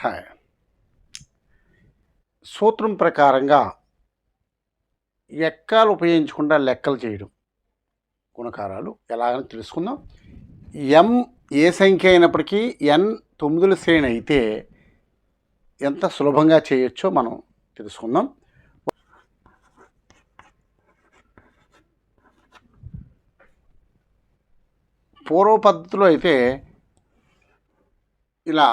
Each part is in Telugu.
హాయ్ సూత్రం ప్రకారంగా ఎక్కాలు ఉపయోగించకుండా లెక్కలు చేయడం. గుణకారాలు ఎలాగని తెలుసుకుందాం. ఎం ఏ సంఖ్య అయినప్పటికీ ఎన్ తొమ్మిదిల శ్రేణి అయితే ఎంత సులభంగా చేయొచ్చో మనం తెలుసుకుందాం. పూర్వ పద్ధతిలో అయితే ఇలా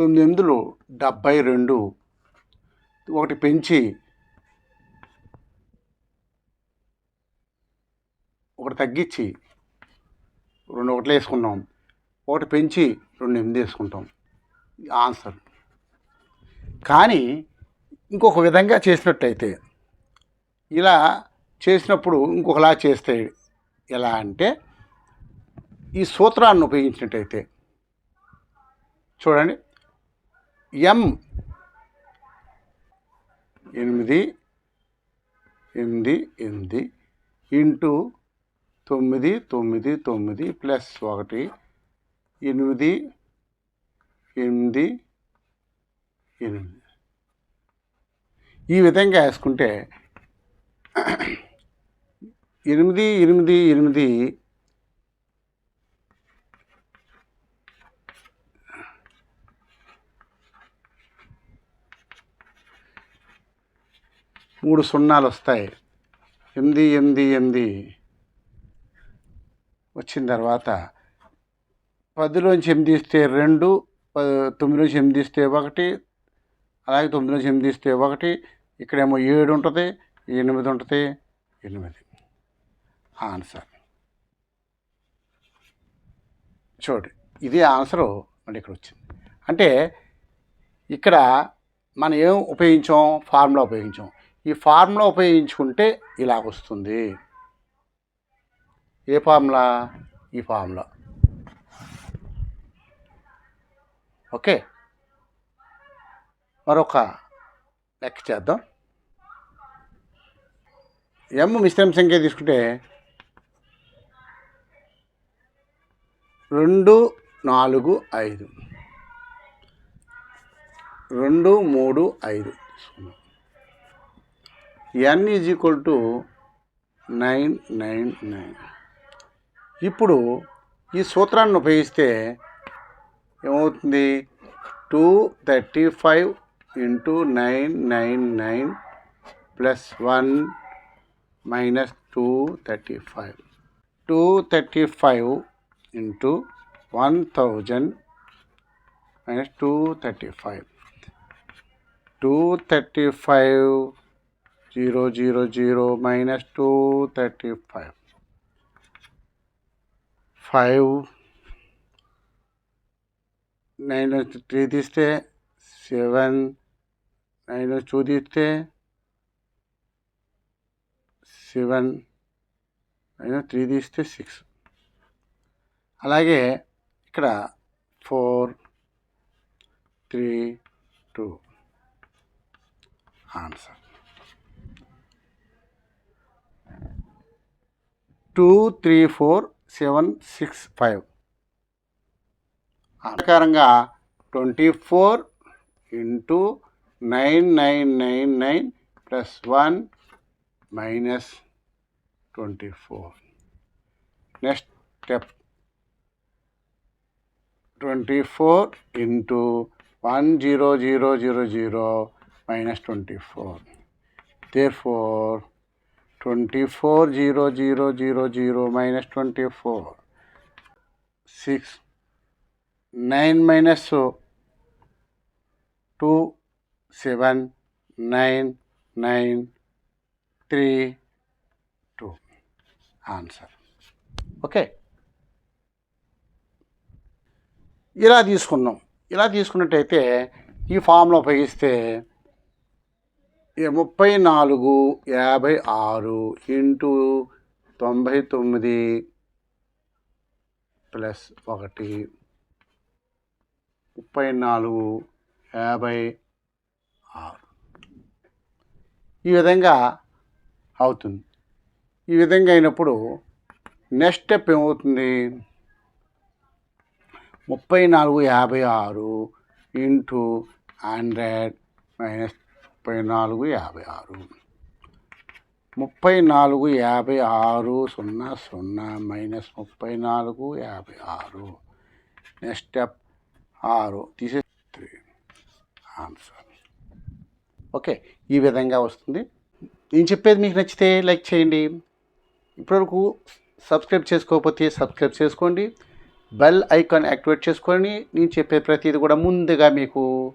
తొమ్మిది ఎనిమిదిలు డెబ్బై రెండు? ఒకటి పెంచి ఒకటి తగ్గించి రెండు ఒకటి వేసుకున్నాం. ఒకటి పెంచి రెండు ఎనిమిది వేసుకుంటాం. ఆన్సర్. కానీ ఇంకొక విధంగా చేసినట్టయితే ఇలా చేసినప్పుడు ఇంకొకలా చేస్తే ఎలా అంటే ఈ సూత్రాన్ని ఉపయోగించినట్టయితే చూడండి. ఎం. ఎనిమిది ఎనిమిది ఎనిమిది ఇంటూ తొమ్మిది తొమ్మిది తొమ్మిది ప్లస్ ఒకటి ఎనిమిది ఎనిమిది ఎనిమిది. ఈ విధంగా వేసుకుంటే ఎనిమిది ఎనిమిది ఎనిమిది మూడు సున్నాలు వస్తాయి. ఎనిమిది ఎనిమిది ఎనిమిది వచ్చిన తర్వాత పదిలోంచి ఎనిమిది ఇస్తే రెండు ప- తొమ్మిదిలోంచి ఎనిమిది ఇస్తే ఒకటి అలాగే తొమ్మిదిలోంచి ఎనిమిది ఇస్తే ఒకటి ఇక్కడేమో ఏడు ఉంటుంది ఎనిమిది ఉంటుంది ఎనిమిది. ఆన్సర్. చూడండి ఇది ఆన్సరు మళ్ళీ ఇక్కడ వచ్చింది. అంటే ఇక్కడ మనం ఏం ఉపయోగించాం? ఫార్ములా ఉపయోగించాం. ఈ ఫార్ములా ఉపయోగించుకుంటే ఇలా వస్తుంది. ఏ ఫార్ములా? ఈ ఫార్ములా. ఓకే. మరొక లెక్క చేద్దాం. ఎమ్ మిశ్రమ సంఖ్య తీసుకుంటే రెండు నాలుగు ఐదు. రెండు మూడు ఐదు. తీసుకున్నాం N is equal to nine nine nine ఇప్పుడు ఈ సూత్రాన్ని ఉపయోగిస్తే ఏమవుతుంది? Two thirty five into nine nine nine plus one minus two thirty five two thirty five into one thousand minus two thirty five two thirty five zero zero zero minus two thirty five. Five nine three తీస్తే సెవెన్ నైన్ టూ తీస్తే సెవెన్ నైన్ త్రీ తీస్తే సిక్స్. అలాగే ఇక్కడ four three two. Answer. Two three four seven six five ప్రకారంగా twenty four into nine nine nine nine plus one minus twenty four next step twenty four into one zero zero zero zero minus twenty four they four twenty four zero zero zero zero minus twenty four six nine minus two seven nine nine three two answer okay ఇలా తీసుకున్నాం. ఇలా తీసుకున్నట్టయితే ఈ ఫామ్లో ఉపయోగిస్తే ముప్పై నాలుగు యాభై ఆరు ఇంటూ తొంభై తొమ్మిది ప్లస్ ఒకటి. ముప్పై నాలుగు యాభై ఆరు ఈ విధంగా అవుతుంది. ఈ విధంగా అయినప్పుడు నెక్స్ట్ స్టెప్ ఏమవుతుంది? ముప్పై నాలుగు యాభై ఆరు ఇంటూ హండ్రెడ్ మైనస్ ముప్పై నాలుగు యాభై ఆరు. ముప్పై నాలుగు యాభై ఆరు సున్నా సున్నా మైనస్ ముప్పై నాలుగు యాభై ఆరు. నెక్స్ట్ స్టెప్ ఆరు. తీసే త్రీ ఆన్సర్ ఓకే ఈ విధంగా వస్తుంది. నేను చెప్పేది మీకు నచ్చితే లైక్ చేయండి. ఇప్పటివరకు సబ్స్క్రైబ్ చేసుకోకపోతే సబ్స్క్రైబ్ చేసుకోండి. బెల్ ఐకాన్ యాక్టివేట్ చేసుకొని నేను చెప్పే ప్రతిదీ కూడా ముందుగా మీకు